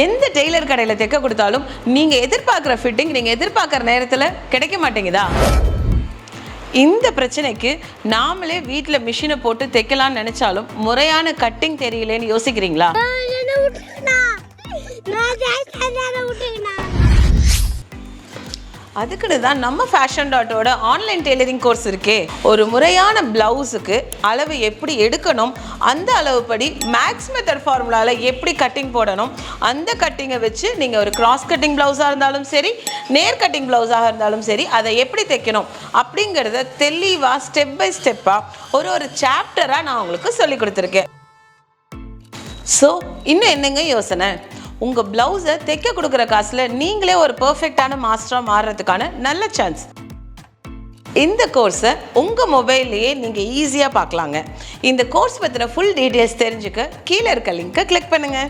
எந்த டெய்லர் கடையில் தைக்க கொடுத்தாலும் நீங்கள் எதிர்பார்க்குற ஃபிட்டிங் நீங்கள் எதிர்பார்க்குற நேரத்தில் கிடைக்க மாட்டேங்குதா? இந்த பிரச்சனைக்கு நாமளே வீட்டில் மிஷினை போட்டு தைக்கலாம்னு நினச்சாலும் முறையான கட்டிங் தெரியலேன்னு யோசிக்கிறீங்களா? அதுக்குன்னு தான் நம்ம ஃபேஷன் டாட்டோட ஆன்லைன் டெய்லரிங் கோர்ஸ் இருக்கே. ஒரு முறையான ப்ளவுஸுக்கு அளவு எப்படி எடுக்கணும் அந்த அளவுப்படி மேக்ஸ் மெத்தட் ஃபார்முலாவில் எப்படி கட்டிங் போடணும் அந்த கட்டிங்கை வச்சு நீங்கள் ஒரு கிராஸ் கட்டிங் ப்ளவுஸாக இருந்தாலும் சரி நேர் கட்டிங் ப்ளவுஸாக இருந்தாலும் சரி அதை எப்படி தைக்கணும் அப்படிங்கிறத தெளிவாக ஸ்டெப் பை ஸ்டெப்பாக ஒரு ஒரு சாப்டராக நான் உங்களுக்கு சொல்லி கொடுத்துருக்கேன். ஸோ இன்னும் என்னங்க யோசனை? உங்கள் ப்ளவுஸை தைக்க கொடுக்குற காசில் நீங்களே ஒரு பர்ஃபெக்டான மாஸ்டராக மாறுறதுக்கான நல்ல சான்ஸ் இந்த கோர்ஸை உங்கள் மொபைல்லையே நீங்கள் ஈஸியாக பார்க்கலாங்க. இந்த கோர்ஸ் பற்றின ஃபுல் டீட்டெயில்ஸ் தெரிஞ்சுக்க கீழே இருக்க லிங்க்கை கிளிக் பண்ணுங்கள்